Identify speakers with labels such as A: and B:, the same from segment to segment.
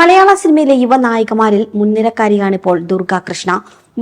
A: മലയാള സിനിമയിലെ യുവ നായികമാരിൽ മുൻനിരക്കാരിയാണിപ്പോൾ ദുർഗ കൃഷ്ണ.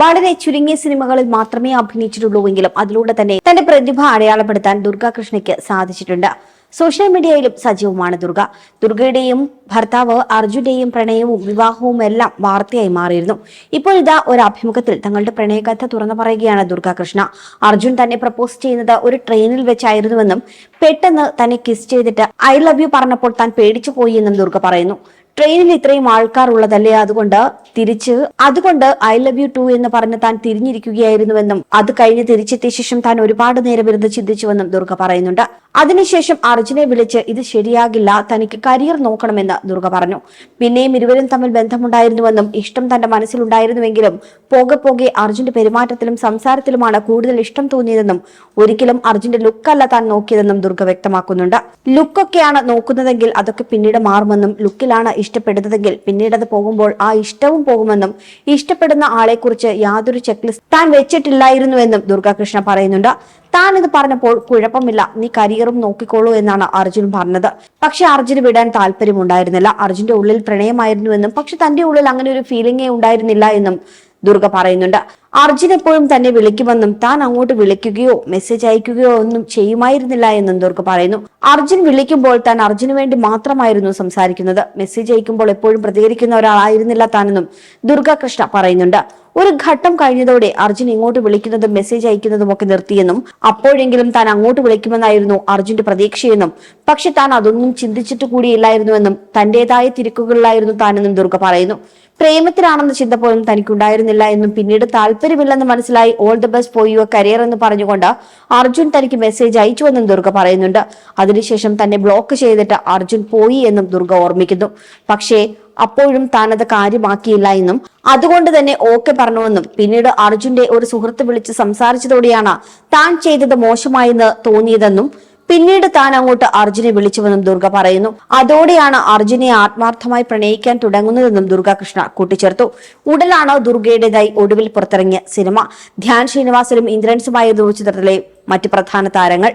A: വളരെ ചുരുങ്ങിയ സിനിമകളിൽ മാത്രമേ അഭിനയിച്ചിട്ടുള്ളൂവെങ്കിലും അതിലൂടെ തന്നെ തന്റെ പ്രതിഭ അടയാളപ്പെടുത്താൻ ദുർഗ കൃഷ്ണയ്ക്ക് സാധിച്ചിട്ടുണ്ട്. സോഷ്യൽ മീഡിയയിലും സജീവമാണ് ദുർഗ. ദുർഗയുടെയും ഭർത്താവ് അർജുന്റെയും പ്രണയവും വിവാഹവും എല്ലാം വാർത്തയായി മാറിയിരുന്നു. ഇപ്പോൾ ഇതാ ഒരു അഭിമുഖത്തിൽ തങ്ങളുടെ പ്രണയകഥ തുറന്നു പറയുകയാണ് ദുർഗ കൃഷ്ണ. അർജുൻ തന്നെ പ്രപ്പോസ് ചെയ്യുന്നത് ഒരു ട്രെയിനിൽ വെച്ചായിരുന്നുവെന്നും പെട്ടെന്ന് തന്നെ കിസ് ചെയ്തിട്ട് ഐ ലവ് യു പറഞ്ഞപ്പോൾ താൻ പേടിച്ചു പോയി എന്നും ദുർഗ പറയുന്നു. ട്രെയിനിൽ ഇത്രയും ആൾക്കാർ ഉള്ളതല്ലേ അതുകൊണ്ട് തിരിച്ച് അതുകൊണ്ട് ഐ ലവ് യു ടു എന്ന് പറഞ്ഞ് താൻ തിരിഞ്ഞിരിക്കുകയായിരുന്നുവെന്നും അത് കഴിഞ്ഞ് തിരിച്ചെത്തിയ ശേഷം താൻ ഒരുപാട് നേരം ഇരുന്ന് ചിന്തിച്ചുവെന്നും ദുർഗ പറയുന്നുണ്ട്. അതിനുശേഷം അർജുനെ വിളിച്ച് ഇത് ശരിയാകില്ല തനിക്ക് കരിയർ നോക്കണമെന്ന് ദുർഗ പറഞ്ഞു. പിന്നെയും ഇരുവരും തമ്മിൽ ബന്ധമുണ്ടായിരുന്നുവെന്നും ഇഷ്ടം തന്റെ മനസ്സിലുണ്ടായിരുന്നുവെങ്കിലും പോകെ പോകെ അർജുന്റെ പെരുമാറ്റത്തിലും സംസാരത്തിലുമാണ് കൂടുതൽ ഇഷ്ടം തോന്നിയതെന്നും ഒരിക്കലും അർജുന്റെ ലുക്കല്ല താൻ നോക്കിയതെന്നും ദുർഗ വ്യക്തമാക്കുന്നുണ്ട്. ലുക്കൊക്കെയാണ് നോക്കുന്നതെങ്കിൽ അതൊക്കെ പിന്നീട് മാറുമെന്നും ലുക്കിലാണ് ഇഷ്ടപ്പെടുന്നതെങ്കിൽ പിന്നീട് അത് പോകുമ്പോൾ ആ ഇഷ്ടവും പോകുമെന്നും ഇഷ്ടപ്പെടുന്ന ആളെക്കുറിച്ച് യാതൊരു ചെക്ക് ചെക്ക്ലിസ്റ്റ് താൻ വെച്ചിട്ടില്ലായിരുന്നുവെന്നും ദുർഗാകൃഷ്ണ പറയുന്നുണ്ട്. താൻ ഇത് പറഞ്ഞപ്പോൾ കുഴപ്പമില്ല നീ കരിയറും നോക്കിക്കോളൂ എന്നാണ് അർജുൻ പറഞ്ഞത്. പക്ഷെ അർജുന് വിടാൻ താല്പര്യമുണ്ടായിരുന്നില്ല. അർജുന്റെ ഉള്ളിൽ പ്രണയമായിരുന്നുവെന്നും പക്ഷെ തന്റെ ഉള്ളിൽ അങ്ങനെ ഒരു ഫീലിംഗേ ഉണ്ടായിരുന്നില്ല എന്നും ദുർഗ പറയുന്നുണ്ട്. അർജുൻ എപ്പോഴും തന്നെ വിളിക്കുമെന്നും താൻ അങ്ങോട്ട് വിളിക്കുകയോ മെസ്സേജ് അയക്കുകയോ ഒന്നും ചെയ്യുമായിരുന്നില്ല എന്നും ദുർഗ പറയുന്നു. അർജുൻ വിളിക്കുമ്പോൾ താൻ അർജുന് വേണ്ടി മാത്രമായിരുന്നു സംസാരിക്കുന്നത്. മെസ്സേജ് അയക്കുമ്പോൾ എപ്പോഴും പ്രതികരിക്കുന്ന ഒരാളായിരുന്നില്ല താനെന്നും ദുർഗ കൃഷ്ണ പറയുന്നുണ്ട്. ഒരു ഘട്ടം കഴിഞ്ഞതോടെ അർജുൻ ഇങ്ങോട്ട് വിളിക്കുന്നതും മെസ്സേജ് അയക്കുന്നതും ഒക്കെ നിർത്തിയെന്നും അപ്പോഴെങ്കിലും താൻ അങ്ങോട്ട് വിളിക്കുമെന്നായിരുന്നു അർജുന്റെ പ്രതീക്ഷയെന്നും പക്ഷെ താൻ അതൊന്നും ചിന്തിച്ചിട്ട് കൂടിയില്ലായിരുന്നുവെന്നും തന്റേതായ തിരക്കുകളിലായിരുന്നു താനെന്നും ദുർഗ പറയുന്നു. പ്രേമത്തിലാണെന്ന ചിന്ത പോലും തനിക്കുണ്ടായിരുന്നില്ല എന്നും പിന്നീട് താല്പര്യമില്ലെന്ന് മനസ്സിലായി all the best for your career എന്ന് പറഞ്ഞുകൊണ്ട് അർജുൻ തനിക്ക് മെസ്സേജ് അയച്ചുവെന്നും ദുർഗ പറയുന്നുണ്ട്. അതിനുശേഷം തന്നെ ബ്ലോക്ക് ചെയ്തിട്ട് അർജുൻ പോയി എന്നും ദുർഗ ഓർമ്മിക്കുന്നു. പക്ഷേ അപ്പോഴും താനത് കാര്യമാക്കിയില്ല എന്നും അതുകൊണ്ട് തന്നെ ഓക്കെ പറഞ്ഞുവെന്നും പിന്നീട് അർജുന്റെ ഒരു സുഹൃത്ത് വിളിച്ച് സംസാരിച്ചതോടെയാണ് താൻ ചെയ്തത് മോശമായെന്ന് തോന്നിയതെന്നും പിന്നീട് താൻ അങ്ങോട്ട് അർജുനെ വിളിച്ചുവെന്നും ദുർഗ പറയുന്നു. അതോടെയാണ് അർജുനെ ആത്മാർത്ഥമായി പ്രണയിക്കാൻ തുടങ്ങുന്നതെന്നും ദുർഗ കൃഷ്ണ കൂട്ടിച്ചേർത്തു. ഉടലാണ് ദുർഗയുടേതായി ഒടുവിൽ പുറത്തിറങ്ങിയ സിനിമ. ധ്യാൻ ശ്രീനിവാസനും ഇന്ദ്രൻസുമായി ചിത്രത്തിലെ മറ്റ് പ്രധാന താരങ്ങൾ.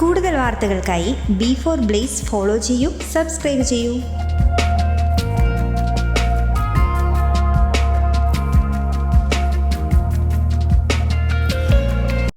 B: കൂടുതൽ വാർത്തകൾക്കായി ബി ഫോർ ബ്ലേസ് ഫോളോ ചെയ്യൂ സബ്സ്ക്രൈബ് ചെയ്യൂ.